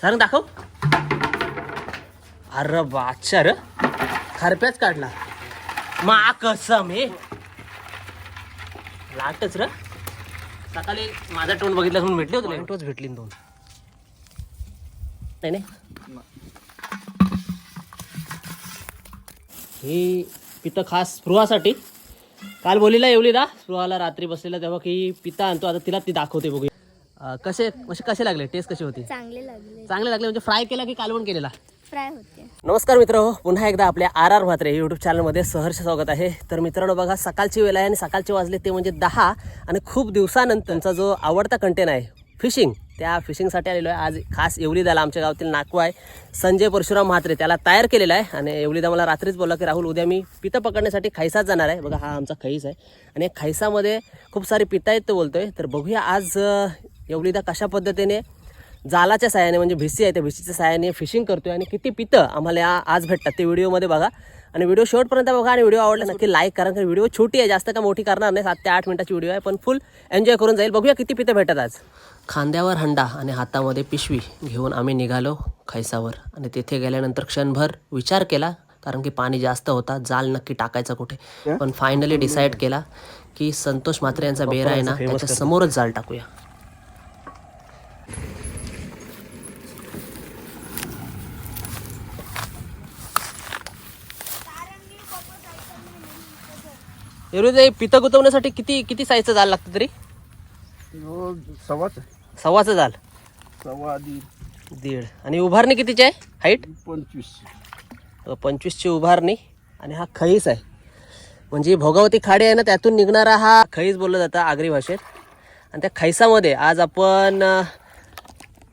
सांग दाखव. अरे बादशा र. खरप्याच काढला. मा कसम हे. लाटच र. सकाळी माझा टोन बघितला म्हणून भेटले होते टोच भेटली ना दोन. नाही नाही. ही पितं खास स्पृहासाठी. काल बोलीला येवली दा. स्पृहाला रात्री बसलेला तेव्हा की पिता आणतो. आता तिला ती दाखवते बघू अं, कसे म्हणजे कसे लागले? टेस्ट कशी होती? चांगले लागले. चांगले लागले म्हणजे फ्राय केला की कालवण केलेला? फ्राय होते. नमस्कार मित्र हो पुन्हा एकदा आपल्या आर आर म्हात्रे यूट्यूब चॅनलमध्ये सहर्ष स्वागत आहे. तर मित्रांनो बघा सकाळची वेळ आहे आणि सकाळचे वाजले ते म्हणजे दहा आणि खूप दिवसानंतर त्यांचा जो आवडता कंटेंट आहे फिशिंग त्या फिशिंगसाठी आलेलो आहे. आज खास येवलीदाला आमच्या गावातील नाकू आहे. संजय परशुराम म्हात्रे त्याला तयार केलेला आहे आणि येवलीदा मला रात्रीच बोलला की राहुल उद्या मी पितं पकडण्यासाठी खैसाच जाणार आहे. बघा हा आमचा खैस आहे. आणि या खैसामध्ये खूप सारी पितं आहेत ते बोलतोय. तर बघूया आज अं, येवलीदा कशा पद्धतीने जालाच्या साहाय्याने म्हणजे भिसी आहे त्या भिसीच्या साहाय्याने फिशिंग करतोय आणि किती पितं आम्हाला आज भेटतात. ते व्हिडिओमध्ये बघा. आणि व्हिडिओ शेवटपर्यंत बघा आणि व्हिडिओ आवडला नक्की लाईक करा कारण व्हिडिओ छोटी आहे जास्त का मोठी करणार नाही. सात ते आठ मिनिटाची व्हिडिओ आहे पण फुल एन्जॉय करून जाईल. बघूया किती पितं भेटतात आज. खांद्यावर हंडा आणि हातामध्ये पिशवी घेऊन आम्ही निघालो खैसावर. आणि तिथे गेल्यानंतर क्षणभर विचार केला कारण की पाणी जास्त होता जाल नक्की टाकायचा कुठे? पण फायनली डिसाईड केला की संतोष म्हात्रे यांचा बेरा आहे ना त्याच्या समोरच जाल टाकूया. एवढे ते पितं गुतवण्यासाठी किती किती साईजचं जाल लागतं तरी? हो सव्वाच. सव्वाचं जाल सव्वा दीड. दीड. आणि उभारणी कितीची आहे? हाईट पंचवीस. पंचवीसची उभारणी. आणि हा खैस आहे. म्हणजे भोगावती खाडी आहे ना त्यातून निघणारा हा खैस बोललं जातं आगरी भाषेत. आणि त्या खैसामध्ये आज आपण अं,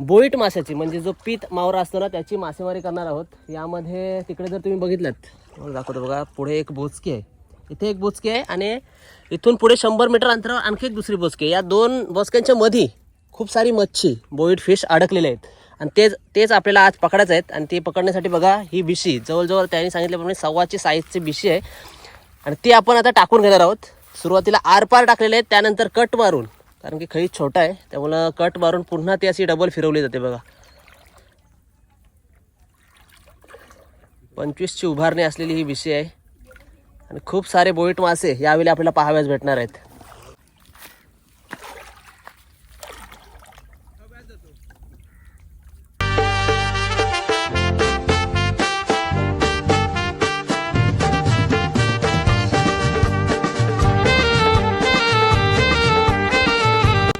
बोईट माशाची म्हणजे जो पीत मावरा असतो ना त्याची मासेमारी करणार आहोत. यामध्ये तिकडे जर तुम्ही बघितलं तुम्हाला दाखवतो बघा पुढे एक बोचकी आहे. इथे एक बोचकी आहे आणि इथून पुढे शंभर मीटर अंतरावर आणखी एक दुसरी बोचकी. या दोन बोचक्यांच्या मधी खूप सारी मच्छी बोईट फिश अडकलेले आहेत. आणि तेच तेच आपल्याला आज पकडायचं आहेत आणि ते पकडण्यासाठी बघा ही बिशी जवळजवळ त्यांनी सांगितल्याप्रमाणे सव्वाची साईजची बिशी आहे. आणि ती आपण आता टाकून घेणार आहोत. सुरुवातीला आरपार टाकलेले आहेत त्यानंतर कट मारून कारण की खैस छोटा आहे त्यामुळं कट मारून पुन्हा ती अशी डबल फिरवली जाते बघा. पंचवीसची उभारणी असलेली ही बिशी आहे. आणि खूप सारे बोईट मासे यावेळी आपल्याला पाहाव्यास भेटणार आहेत.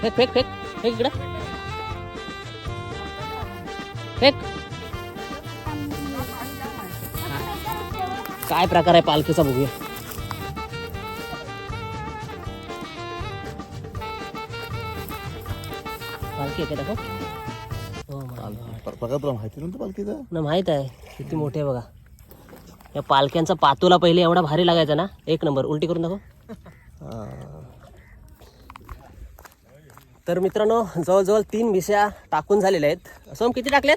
फेक फेक फेक फेक इकडं. काय प्रकार आहे पालखीचा बघूया. पालखी आहे का दाखव my God. बघा तुला माहिती नव्हतं पालखीचा? ना माहीत आहे. किती मोठे आहे बघा. या पालख्यांचा पातोला पहिले एवढा भारी लागायचा ना. एक नंबर. उलटी करून दाखव. तर मित्रांनो जवळजवळ तीन भिस्या टाकून झालेल्या आहेत. सोम किती टाकलेत?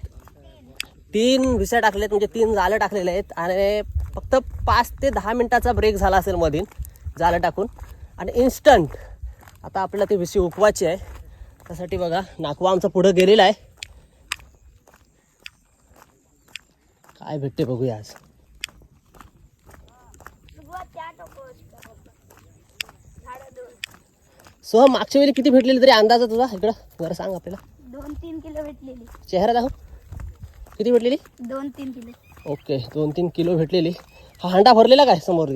तीन भिस्या टाकलेत म्हणजे तीन जालं टाकलेले आहेत. आणि फक्त पाच ते दहा मिनटाचा ब्रेक झाला असेल मधील जालं टाकून. आणि इन्स्टंट आता आपल्याला ती भिशी उकवायची आहे. त्यासाठी बघा नाकवा आमचा पुढं गेलेला आहे. काय भेटते बघूया आज. सो मागच्या वेळी किती भेटलेली तरी अंदाज तुझा? इकडं जरा सांग आपल्याला. दोन तीन किलो भेटलेली. चेहरा दाखव. किती भेटलेली? दोन तीन किलो. ओके दोन तीन किलो भेटलेली. हा हांडा भरलेला काय समोर?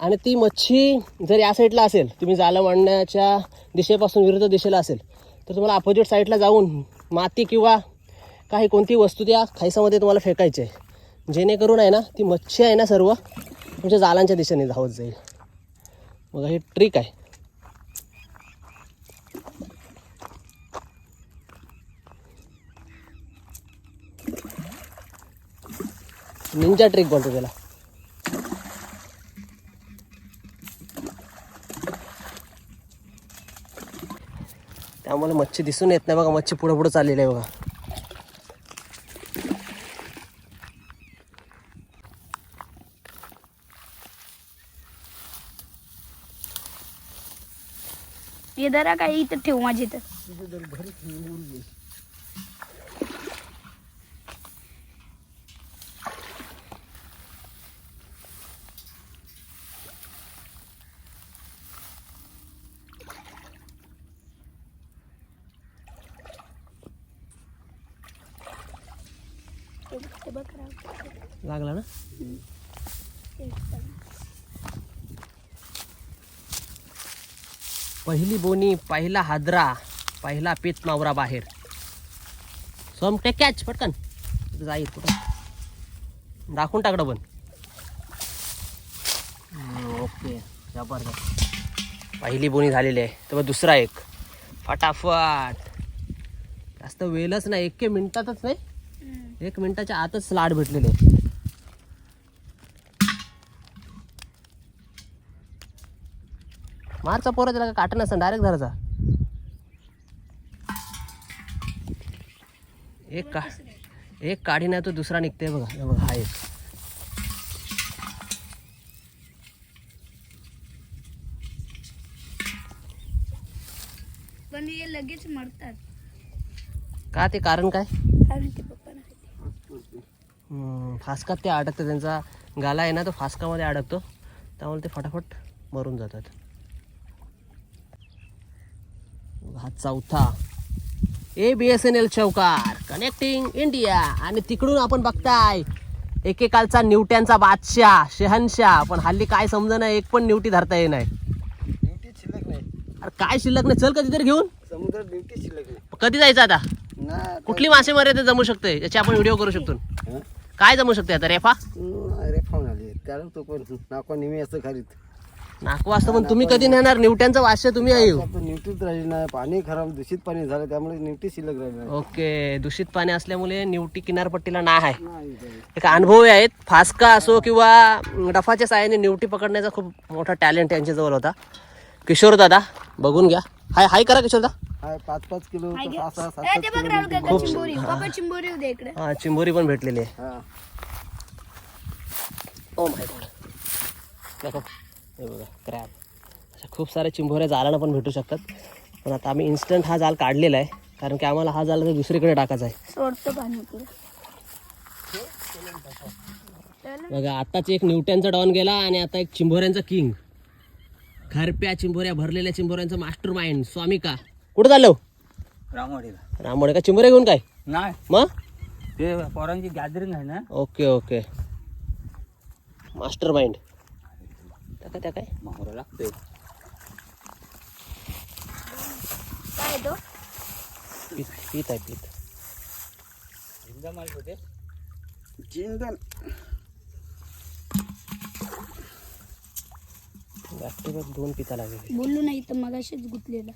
आणि ती मच्छी जर या साईडला असेल तुम्ही जाळं मांडण्याच्या दिशेपासून विरुद्ध दिशेला असेल तर तुम्हाला अपोजिट साईडला जाऊन माती किंवा काही कोणती वस्तू त्या खायसामध्ये तुम्हाला फेकायची आहे. जेणेकरून आहे ना ती मच्छी आहे ना सर्व तुमच्या जालांच्या दिशेने धावत जाईल. बघा ही ट्रिक आहे. निंजा ट्रिक बोलतो त्याला. त्यामुळे मच्छी दिसून येत नाही बघा मच्छी पुढे पुढे चाललेली आहे बघा. हे जरा काय इथं ठेव माझी इथं. लागला ना? पहिली बोनी पहिला हादरा पहिला पीत मावरा बाहेर. सोमटे कॅच पटकन. जाईल कुठं? दाखवून टाकडं पण ओके जबरदस्त. पहिली बोनी झालेली आहे. तर मग दुसरा एक. फटाफट. जास्त वेळच नाही एक मिनिटातच नाही? एक मिनिटाच्या आतच लाड भेटलेले. मारचा पोरा त्याला काटा नसतं डायरेक्ट धरायचा. एक का एक काढी नाही तो दुसरा निघते बघा. हे बघा हा एक. पण हे लगेच मरतात. का ते कारण काय? कारण ते फासकात ते अडकतं. त्यांचा गाला आहे ना तो फासकामध्ये अडकतो. त्यामुळे ते फटाफट मरून जातात. हा चौथा. A B S N L चौकार. कनेक्टिंग इंडिया आणि तिकडून आपण बघताय एकेकालचा निवट्यांचा बादशाह शहनशाह. पण हल्ली काय समजा एक पण निवटी धरता येणार नाही. अरे काय शिल्लक नाही? चल घेऊन. ड्युटी शिल्लक नाही. कधी जायचं आता? कुठली मासेमारी ते जमू शकते याची आपण व्हिडिओ करू शकतो? काय जमू शकते आता रेफा? फोन आले कारण तो पण नाको नेहमी असं खरीत नाकू असतं पण तुम्ही कधी नेणार? निवट्यांचं वास्य तुम्ही आहे न्यूट्रीच राहिली नाही. पाणी खराब दूषित पाणी झालं त्यामुळे न्यूट्री शिल्लक राहिली. ओके दूषित पाणी असल्यामुळे निवटी किनारपट्टीला नाही आहे. एक अनुभव आहेत. फासका असो किंवा डफाच्या साहाय्याने निवटी पकडण्याचा खूप मोठा टॅलेंट यांच्याजवळ होता. किशोर दादा बघून घ्या. हाय हाय करा किशोर दादा हाय पाच पाच किलो हाय सहा गे. सहा सात ए, सात ते बघ किलो राहुल न्यूट्री. काका चिंबोरी. बाबा चिंबोरी उद्या इकडे. हा चिंबोरी पण भेटलेली आहे. हा. ओ माय गॉड देखो हे बघा क्रॅब अशा खूप साऱ्या चिंबोऱ्या जालानं पण भेटू शकतात. पण आता आम्ही इन्स्टंट हा जाल काढलेला आहे कारण की आम्हाला हा जाल दुसरीकडे टाकायचा आहे. सोडतो पाणी पुढे. बघा आताच एक न्यूटनचा डॉन गेला आणि आता एक चिंभोऱ्यांचा किंग. खरप्या चिंभोऱ्या भरलेल्या चिंभोऱ्यांचा मास्टर माइंड स्वामिका कुठं चाललो? रामवाडीला. रामोडे का? चिंबोऱ्या घेऊन काय? नाही. मग? ते पोरांची गॅदरिंग आहे ना. Okay okay. मास्टर माइंड त्या काय त्या काय माहोरा लागते काय तो? पीत पीत आहे पीत. झिंगा माल होते चिंतन बॅक्टेरिया दोन पिता लागले. बोललो नाही तर मगाशीच गुतलेला.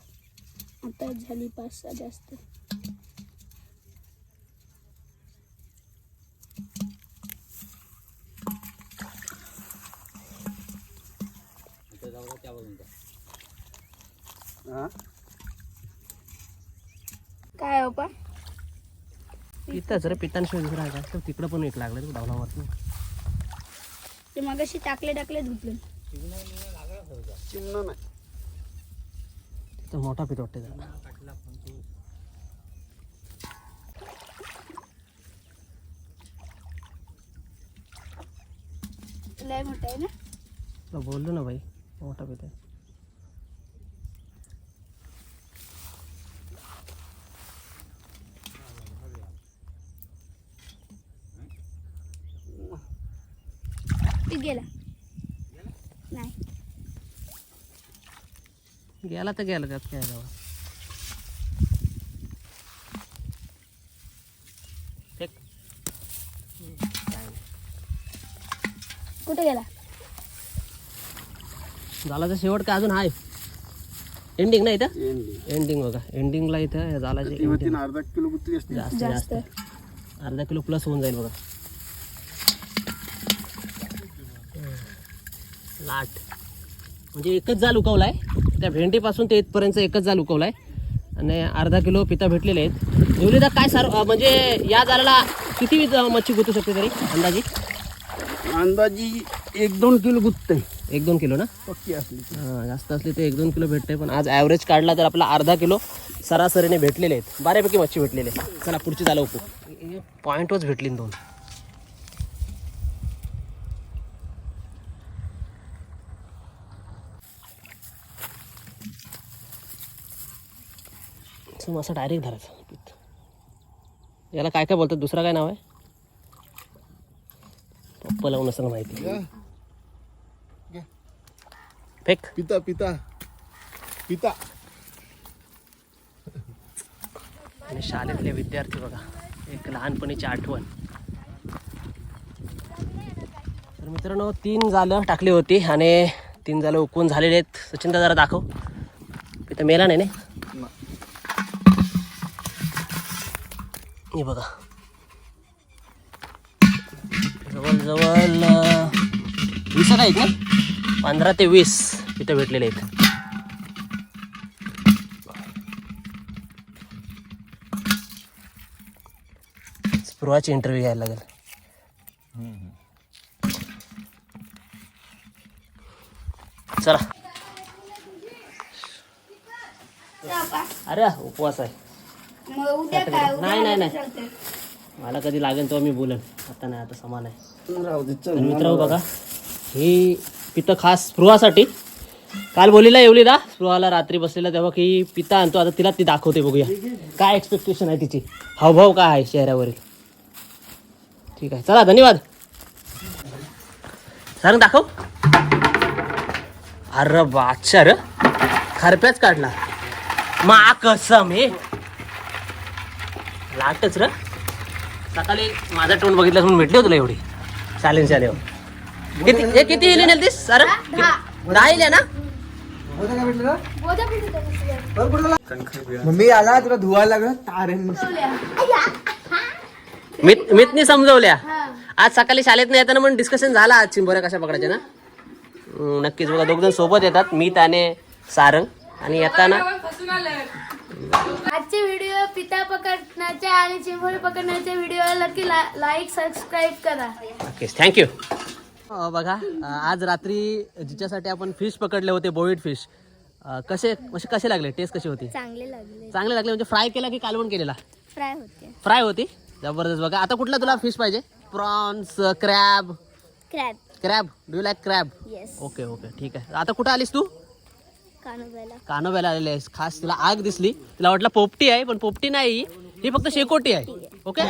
आता झाली पाच सहा जास्त. इथं. हा? काय हो पा पिताच रे पितांशिवाय दुसरा आहे का? तर तिकडं पण एक लागलं रे डावनावर ते मगाशी टाकले टाकले धुतले. चिमणं नाही तिथं मोठा पीत वाटते जरा. लय मोठा आहे ना तुला बोललो ना भाई मोठा पीत आहे ते गेला नाही गेला तर गेला त्यात काय जावा. कुठे गेला? झालाचा शेवट काय अजून? आहे एंडिंग नाही इथं? एंडी. एंडिंग बघा. एंडिंगला इथं या जालाची ना अर्धा किलो गुतली असते. जास्त जास्त. जास्त. अर्धा किलो प्लस होऊन जाईल बघा. लाट. म्हणजे एकच जाल उकवलाय. त्या भेंडीपासून ते इथपर्यंत एकच जाल उकवलाय. आणि अर्धा किलो पिता भेटलेले आहेत. निवलिदा काय सार म्हणजे या जालाला किती मच्छी गुतू शकते तरी? अंदाजी? अंदाजी एक दोन किलो गुतते एक दोन किलो ना? पक्की असली हां जास्त असली तर एक दोन किलो भेटते पण आज ॲव्हरेज काढला तर आपला अर्धा किलो सरासरीने भेटलेले आहेत. बऱ्यापैकी मच्छी भेटलेले आहेत. चला पुढची झालं उपू पॉईंटच भेटली न दोन सो असं डायरेक्ट धरायचं. पीठ याला काय काय बोलतात? दुसरा काय नाव आहे? पप्पा लावून असं माहिती. फेक. पिता पिता. पिता. आणि शाळेतले विद्यार्थी बघा एक लहानपणीची आठवण. तर मित्रांनो तीन जालं टाकली होती आणि तीन जालं उकवून झालेले आहेत. सचिन जरा दाखव. इथं मेला नाही ना हे बघा. जवळजवळ वीस आहेत ना पंधरा ते वीस इथं भेटलेले आहेत. स्पृहाची इंटरव्ह्यू घ्यायला लागेल. चला. अरे उपवास आहे. मग उद्या काय? नाही नाही नाही. मला कधी लागेल तेव्हा मी बोलेन. आता नाही आता समान आहे. राहू दे मित्र बघा ही पितं खास स्पृहासाठी. काल बोलीला येवली दा स्पृहाला रात्री बसलेला तेव्हा की पिता आणतो आता तिला ती दाखवते बघूया. काय एक्सपेक्टेशन आहे तिची? हावभाव काय आहे चेहऱ्यावरील? ठीक आहे चला धन्यवाद. सांग दाखव. अरे बादशा र. खरप्याच काढला. मा कसम हे. लाटच र. सकाळी माझा तोंड बघितलं म्हणून भेटली हो तुला एवढी. चालेल चालेल. किती हे किती येईल नेलतीस? सर दहा येईल ना? मम्मी आला तुला धुवायला लागलं तारे मित मितनी समजवल्या. आज सकाळी शाळेत नाही येताना पण डिस्कशन झाला आज चिंबोऱ्या कशा पकडायच्या ना? नक्कीच बघा दोघ जण सोबत येतात. मीत आणि सारंग. आणि येताना आजचे व्हिडिओ पिता पकडण्याचे आणि चिंबोरी पकडण्याचे व्हिडिओला नक्की लाईक सबस्क्राईब करा. ओके थँक्यू बघा आज रात्री जिच्यासाठी आपण फिश पकडले होते बोईड फिश कसे कसे कसे लागले? टेस्ट कशी होती? चांगले लागले. चांगले लागले म्हणजे फ्राय केला की कालवण केलेला? फ्राय होते. फ्राय होती? जबरदस्त. बघा आता कुठला तुला फिश पाहिजे? Prawns crab crab crab do like crab yes okay okay ठीक आहे. आता कुठं आलीस तू? कानोब्याला. आलेले आहेस खास तिला आग दिसली. तिला वाटलं पोपटी आहे पण पोपटी नाही. ही फक्त शेकोटी आहे. ओके?